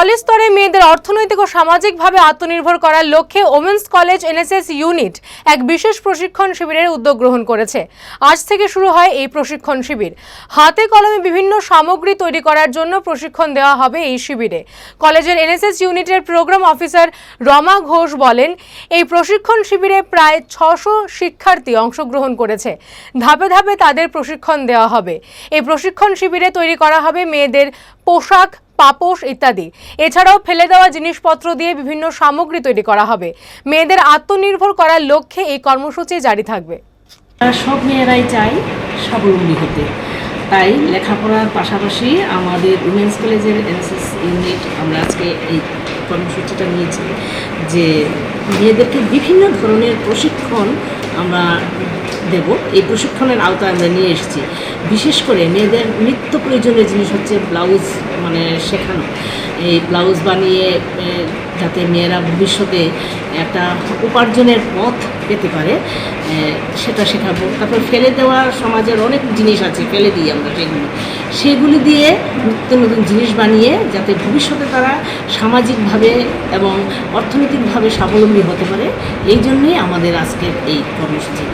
College স্তরে মেয়েদের অর্থনৈতিক ও সামাজিকভাবে আত্মনির্ভর করার লক্ষ্যে ওমেন্স কলেজ এনএসএস ইউনিট এক বিশেষ প্রশিক্ষণ শিবিরের উদ্যোগ গ্রহণ করেছে। আজ থেকে শুরু হয় এই প্রশিক্ষণ শিবির। হাতে কলমে বিভিন্ন সামগ্রী তৈরি করার জন্য প্রশিক্ষণ দেওয়া হবে এই শিবিরে। কলেজের এনএসএস ইউনিটের প্রোগ্রাম অফিসার রমা ঘোষ বলেন, এই প্রশিক্ষণ শিবিরে প্রায় ছশো শিক্ষার্থী অংশগ্রহণ করেছে। ধাপে ধাপে তাদের প্রশিক্ষণ দেওয়া হবে। এই প্রশিক্ষণ শিবিরে তৈরি করা হবে মেয়েদের পোশাক পাপোশ ইত্যাদি। এছাড়াও ফেলে দেওয়া জিনিসপত্র দিয়ে বিভিন্ন সামগ্রী তৈরি করা হবে। মেয়েদের আত্মনির্ভর করার লক্ষ্যে এই কর্মসূচি জারি থাকবে। সব মেয়েরাই চাই স্বাবলম্বী হতে। তাই লেখাপড়ার পাশাপাশি আমাদের উমেন্স কলেজের এনএসএস ইউনিট আমরা আজকে এই কর্মসূচিটা নিয়েছি যে মেয়েদেরকে বিভিন্ন ধরনের প্রশিক্ষণ আমরা দেব। এই প্রশিক্ষণের আওতায় আমরা নিয়ে এসেছি। বিশেষ করে মেয়েদের নিত্য প্রয়োজনীয় জিনিস হচ্ছে ব্লাউজ মানে শেখানো। এই ব্লাউজ বানিয়ে যাতে মেয়েরা ভবিষ্যতে একটা উপার্জনের পথ পেতে পারে সেটা শেখাবো। তারপর ফেলে দেওয়া সমাজের অনেক জিনিস আছে, ফেলে দিই আমরা সেগুলি সেগুলি দিয়ে নিত্য নতুন জিনিস বানিয়ে যাতে ভবিষ্যতে তারা সামাজিকভাবে এবং অর্থনৈতিকভাবে স্বাবলম্বী হতে পারে, এই জন্যই আমাদের আজকের এই কর্মসূচি।